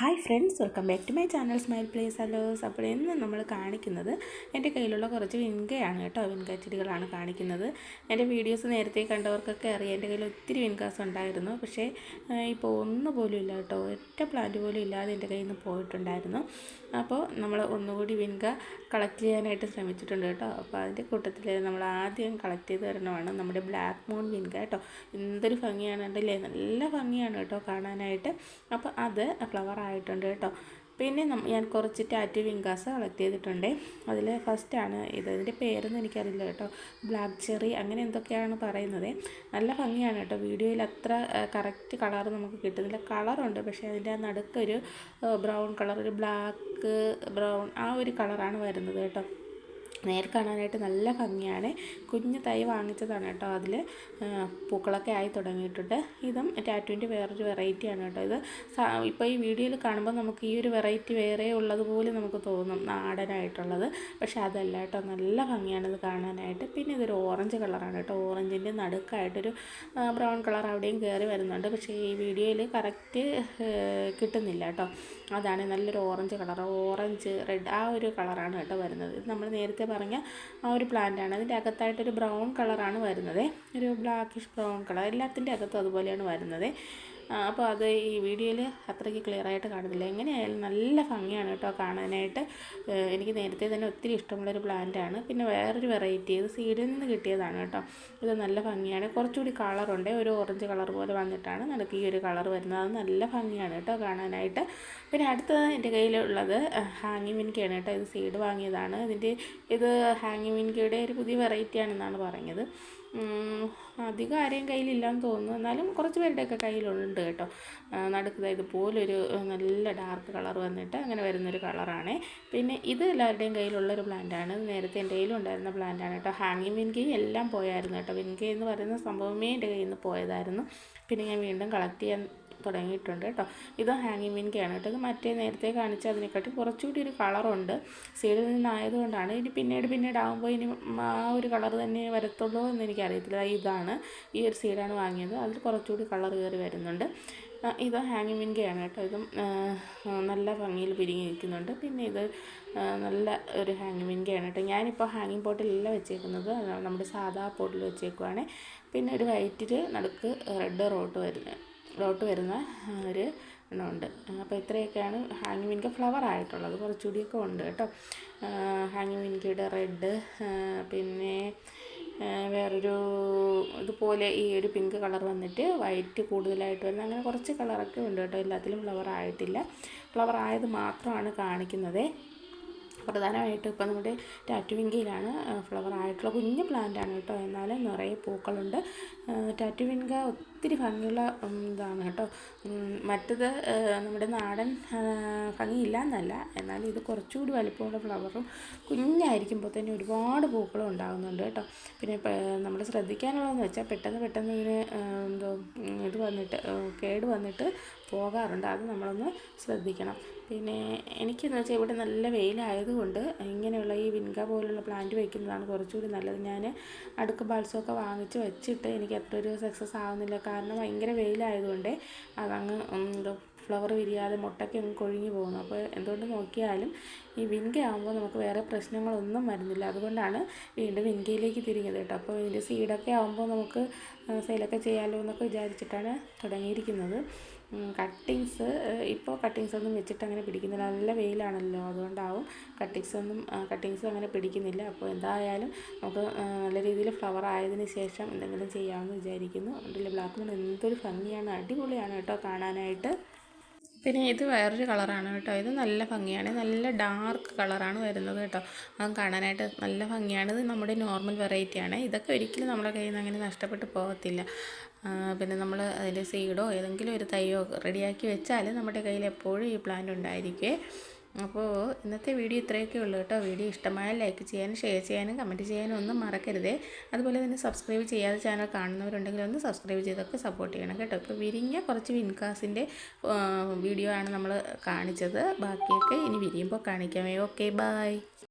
Hi friends welcome back to my channel smile place അലേഴ്സ് അപ്പോൾ ഇന്ന് നമ്മൾ കാണിക്കുന്നത് എന്റെ കയ്യിലുള്ള കുറച്ച് വിൻകയാണ് കേട്ടോ. വിൻക ചെടികളാണ് കാണിക്കുന്നത്. എന്റെ വീഡിയോസ് നേരത്തെ കണ്ടവർക്കൊക്കെ അറിയാം എന്റെ കയ്യിൽ ഒത്തിരി വിൻകാസ് ഉണ്ടായിരുന്നു. പക്ഷേ ഇപ്പോൾ ഒന്നും പോലും ഇല്ല കേട്ടോ. ഒറ്റ പ്ലാന്റ് പോലും ഇല്ലാതെ എന്റെ കയ്യിൽ നിന്ന് പോയിട്ടുണ്ടായിരുന്നു. അപ്പോൾ നമ്മൾ ഒന്നുകൂടി വിൻക കളക്ട് ചെയ്യാനായിട്ട് ശ്രമിച്ചിട്ടുണ്ട് കേട്ടോ. അപ്പോൾ അതിന്റെ കൂട്ടത്തിൽ നമ്മൾ ആദ്യം കളക്ട് ചെയ്ത് തരണമാണ് നമ്മുടെ ബ്ലാക്ക് മൂൺ വിൻക കേട്ടോ. എന്തൊരു ഭംഗിയാണ് ഉണ്ടല്ലേ നല്ല ഭംഗിയാണ് കേട്ടോ കാണാനായിട്ട്. അപ്പോൾ അത് ഫ്ലവർ ആയിട്ടുണ്ട് കേട്ടോ. പിന്നെ ഞാൻ കുറച്ച് ടാറ്റു വിങ്കാസ് കളക്ട് ചെയ്തിട്ടുണ്ട്. അതിൽ ഫസ്റ്റാണ് ഇത്. ഇതിന്റെ പേരൊന്നും എനിക്കറിയില്ല കേട്ടോ. ബ്ലാക്ക് ചെറി അങ്ങനെ എന്തൊക്കെയാണ് പറയുന്നത്. നല്ല ഭംഗിയാണ് കേട്ടോ. വീഡിയോയിൽ അത്ര കറക്റ്റ് കളർ നമുക്ക് കിട്ടുന്നില്ല കളറുണ്ട്. പക്ഷേ അതിന്റെ നടുക്കൊരു ബ്രൗൺ കളർ ഒരു ബ്ലാക്ക് ബ്രൗൺ ആ ഒരു കളറാണ് വരുന്നത് കേട്ടോ. നേർ കാണാനായിട്ട് നല്ല ഭംഗിയാണ്. കുഞ്ഞ് തൈ വാങ്ങിച്ചതാണ് കേട്ടോ അതിൽ പൂക്കളൊക്കെ ആയി തുടങ്ങിയിട്ടുണ്ട്. ഇതും ടാറ്റുവിന്റെ വേറൊരു വെറൈറ്റിയാണ് കേട്ടോ ഇത്. ഇപ്പോൾ ഈ വീഡിയോയിൽ കാണുമ്പോൾ നമുക്ക് ഈ ഒരു വെറൈറ്റി വേറെ ഉള്ളതുപോലെ നമുക്ക് തോന്നും നാടനായിട്ടുള്ളത്. പക്ഷേ അതല്ല കേട്ടോ നല്ല ഭംഗിയാണ് ഇത് കാണാനായിട്ട്. പിന്നെ ഇതൊരു ഓറഞ്ച് കളറാണ് കേട്ടോ. ഓറഞ്ചിന്റെ നടുക്കായിട്ടൊരു ബ്രൗൺ കളർ അവിടെയും കയറി വരുന്നുണ്ട്. പക്ഷേ ഈ വീഡിയോയിൽ കറക്റ്റ് കിട്ടുന്നില്ല കേട്ടോ. അതാണ് നല്ലൊരു ഓറഞ്ച് കളർ ഓറഞ്ച് റെഡ് ആ ഒരു കളറാണ് കേട്ടോ വരുന്നത്. നമ്മൾ നേരത്തെ പറഞ്ഞ ആ ഒരു പ്ലാന്റാണ്. അതിന്റെ അകത്തായിട്ടൊരു ബ്രൗൺ കളറാണ് വരുന്നത്. ഒരു ബ്ലാക്കിഷ് ബ്രൗൺ കളർ. എല്ലാത്തിന്റെ അകത്തും അതുപോലെയാണ് വരുന്നത്. അപ്പോൾ അത് ഈ വീഡിയോയിൽ അത്രയ്ക്ക് ക്ലിയറായിട്ട് കാണുന്നില്ല. എങ്ങനെയായാലും നല്ല ഭംഗിയാണ് കേട്ടോ കാണാനായിട്ട്. എനിക്ക് നേരത്തെ തന്നെ ഒത്തിരി ഇഷ്ടമുള്ളൊരു പ്ലാന്റാണ് പിന്നെ വേറൊരു വെറൈറ്റി ഇത് സീഡിൽ നിന്ന് കിട്ടിയതാണ് കേട്ടോ. ഇത് നല്ല ഭംഗിയാണ്. കുറച്ചുകൂടി കളറുണ്ട് ഒരു ഓറഞ്ച് കളർ പോലെ വന്നിട്ടാണ് നമുക്ക് ഈ ഒരു കളർ വരുന്നത്. അത് നല്ല ഭംഗിയാണ് കേട്ടോ കാണാനായിട്ട്. പിന്നെ അടുത്തത് എന്റെ കയ്യിലുള്ളത് ഹാങ്ങി മിൻകയാണ് കേട്ടോ. ഇത് സീഡ് വാങ്ങിയതാണ്. ഇതിന്റെ ഇത് ഹാങ്ങി മിൻകയുടെ ഒരു പുതിയ വെറൈറ്റിയാണെന്നാണ് പറഞ്ഞത് അധികം ആരെയും കയ്യിലില്ലാന്ന് തോന്നുന്നു. എന്നാലും കുറച്ച് പേരുടെയൊക്കെ കയ്യിലുണ്ട് കേട്ടോ. നടുക്ക് ഇതുപോലൊരു നല്ല ഡാർക്ക് കളർ വന്നിട്ട് അങ്ങനെ വരുന്നൊരു കളറാണ് പിന്നെ ഇത് എല്ലാവരുടെയും കയ്യിലുള്ളൊരു പ്ലാന്റാണ് നേരത്തെ എന്റെ കയ്യിലും ഉണ്ടായിരുന്ന പ്ലാന്റാണ് കേട്ടോ. ഹാങ്ങിങ് വിൻകി എല്ലാം പോയായിരുന്നു കേട്ടോ. വിൻകി എന്ന് പറയുന്ന സംഭവമേ എന്റെ കയ്യിൽ നിന്ന് പോയതായിരുന്നു. പിന്നെ ഞാൻ വീണ്ടും കളക്ട് ചെയ്യാൻ തുടങ്ങിയിട്ടുണ്ട് കേട്ടോ. ഇത് ഹാങ്ങിങ് മിൻകയാണ് കേട്ടോ. ഇത് മറ്റേ നേരത്തെ കാണിച്ച അതിനെക്കാട്ടി കുറച്ചുകൂടി ഒരു കളറുണ്ട് സൈഡിൽ നിന്നായതുകൊണ്ടാണ്. ഇനി പിന്നീട് പിന്നീട് ആകുമ്പോൾ ഇനി ആ ഒരു കളർ തന്നെ വരത്തുള്ളൂ എന്ന് എനിക്കറിയത്തില്ല. ഇതാണ്. ഈ ഒരു സൈഡാണ് വാങ്ങിയത്. അതിൽ കുറച്ചുകൂടി കളർ കയറി വരുന്നുണ്ട്. ഇത് ഹാങ്ങിങ് മിൻകയാണ് കേട്ടോ. ഇതും നല്ല ഭംഗിയിൽ പിരിഞ്ഞ് നിൽക്കുന്നുണ്ട്. പിന്നെ ഇത് നല്ല ഒരു ഹാങ്ങിങ് മിൻകയാണ് കേട്ടോ. ഞാനിപ്പോൾ ഹാങ്ങിങ് പോട്ടിലല്ല വെച്ചേക്കുന്നത്. നമ്മുടെ സാധാ പോട്ടിൽ വെച്ചേക്കുവാണ്. പിന്നെ ഒരു വൈറ്റിൽ നടുക്ക് റെഡ് റോട്ട് വരുന്നത്. ഡോട്ട് വരുന്ന ഒരു ഇതുണ്ട് അപ്പോൾ ഇത്രയൊക്കെയാണ് ഹാങ് മിൻക ഫ്ലവർ ആയിട്ടുള്ളത്. കുറച്ചുകൂടിയൊക്കെ ഉണ്ട് കേട്ടോ. ഹാങ് മിൻകയുടെ റെഡ് പിന്നെ വേറൊരു ഇതുപോലെ ഈ ഒരു പിങ്ക് കളർ വന്നിട്ട് വൈറ്റ് കൂടുതലായിട്ട് വരുന്ന അങ്ങനെ കുറച്ച് കളറൊക്കെ ഉണ്ട് കേട്ടോ. എല്ലാത്തിലും ഫ്ലവർ ആയിട്ടില്ല. ഫ്ലവർ ആയത് മാത്രമാണ് കാണിക്കുന്നത്. പ്രധാനമായിട്ടും ഇപ്പോൾ നമ്മുടെ ടാറ്റുവിങ്കയിലാണ് ഫ്ലവർ ആയിട്ടുള്ള കുഞ്ഞു ആണ് കേട്ടോ. എന്നാൽ നിറയെ പൂക്കളുണ്ട്. ടാറ്റുവിൻക ഒത്തിരി ഭംഗിയുള്ള ഇതാണ് കേട്ടോ. മറ്റത് നമ്മുടെ നാടൻ ഭംഗിയില്ല എന്നല്ല എന്നാൽ ഇത് കുറച്ചുകൂടി വലിപ്പമുള്ള ഫ്ലവറും കുഞ്ഞായിരിക്കുമ്പോൾ തന്നെ ഒരുപാട് പൂക്കളും ഉണ്ടാകുന്നുണ്ട് കേട്ടോ. പിന്നെ നമ്മൾ ശ്രദ്ധിക്കാനുള്ളതെന്ന് വെച്ചാൽ പെട്ടെന്ന് പെട്ടെന്ന് ഇങ്ങനെ എന്തോ ഇത് വന്നിട്ട് കേട് വന്നിട്ട് പോകാറുണ്ട്. അത് നമ്മളൊന്ന് ശ്രദ്ധിക്കണം. പിന്നെ എനിക്കെന്ന് വെച്ചാൽ ഇവിടെ നല്ല വെയിലായതുകൊണ്ട് ഇങ്ങനെയുള്ള ഈ വിൻക പോലുള്ള പ്ലാന്റ് വയ്ക്കുന്നതാണ് കുറച്ചുകൂടി നല്ലത്. ഞാൻ അടുക്ക് ബാൾസമൊക്കെ വാങ്ങിച്ച് വെച്ചിട്ട് എനിക്ക് എത്ര ഒരു സക്സസ് ആവുന്നില്ല. കാരണം ഭയങ്കര വെയിലായതുകൊണ്ട് അതങ്ങ് ഫ്ലവർ വിരിയാതെ മുട്ടയ്ക്ക് അങ്ങ് കൊഴിഞ്ഞു പോകുന്നു. അപ്പോൾ എന്തുകൊണ്ട് നോക്കിയാലും ഈ വിൻക ആകുമ്പോൾ നമുക്ക് വേറെ പ്രശ്നങ്ങളൊന്നും വരുന്നില്ല. അതുകൊണ്ടാണ് വീണ്ടും വിൻകയിലേക്ക് തിരിഞ്ഞത് കേട്ടോ. അപ്പോൾ ഇതിന്റെ സീഡൊക്കെ ആകുമ്പോൾ നമുക്ക് സെയിലൊക്കെ ചെയ്യാമല്ലോ എന്നൊക്കെ വിചാരിച്ചിട്ടാണ് തുടങ്ങിയിരിക്കുന്നത്. കട്ടിങ്സ് ഇപ്പോൾ കട്ടിങ്സ് ഒന്നും വെച്ചിട്ട് അങ്ങനെ പിടിക്കുന്നില്ല. നല്ല വെയിലാണല്ലോ അതുകൊണ്ടാവും കട്ടിങ്സ് ഒന്നും കട്ടിങ്സ് അങ്ങനെ പിടിക്കുന്നില്ല. അപ്പോൾ എന്തായാലും നമുക്ക് നല്ല രീതിയിൽ ഫ്ലവർ ആയതിനു ശേഷം എന്തെങ്കിലും ചെയ്യാമെന്ന് വിചാരിക്കുന്നു. അതുകൊണ്ടല്ലേ ബ്ലാക്ക് മൂൺ എന്തൊരു ഭംഗിയാണ് അടിപൊളിയാണ് കേട്ടോ കാണാനായിട്ട്. പിന്നെ ഇത് വേറൊരു കളറാണ് കേട്ടോ. ഇത് നല്ല ഭംഗിയാണ്. നല്ല ഡാർക്ക് കളറാണ് വരുന്നത് കേട്ടോ. അത് കാണാനായിട്ട് നല്ല ഭംഗിയാണ്. ഇത് നമ്മുടെ നോർമൽ വെറൈറ്റിയാണ് ഇതൊക്കെ ഒരിക്കലും നമ്മുടെ കയ്യിൽ നിന്ന് അങ്ങനെ നഷ്ടപ്പെട്ട് പോകത്തില്ല. പിന്നെ നമ്മൾ അതിന്റെ സീഡോ ഏതെങ്കിലും ഒരു തൈയോ റെഡിയാക്കി വെച്ചാൽ നമ്മുടെ കയ്യിൽ എപ്പോഴും ഈ പ്ലാന്റ് ഉണ്ടായിരിക്കേ. അപ്പോൾ ഇന്നത്തെ വീഡിയോ ഇത്രയൊക്കെ ഉള്ളൂ കേട്ടോ. വീഡിയോ ഇഷ്ടമായാൽ ലൈക്ക് ചെയ്യാനും ഷെയർ ചെയ്യാനും കമന്റ് ചെയ്യാനും ഒന്നും മറക്കരുതേ. അതുപോലെ തന്നെ സബ്സ്ക്രൈബ് ചെയ്യാതെ ചാനൽ കാണുന്നവരുണ്ടെങ്കിൽ ഒന്ന് സബ്സ്ക്രൈബ് ചെയ്തൊക്കെ സപ്പോർട്ട് ചെയ്യണം കേട്ടോ. ഇപ്പോൾ വിരിഞ്ഞ കുറച്ച് വിൻകാസിന്റെ വീഡിയോ ആണ് നമ്മൾ കാണിച്ചത്. ബാക്കിയൊക്കെ ഇനി വിരിയുമ്പോൾ കാണിക്കാമേ. Okay bye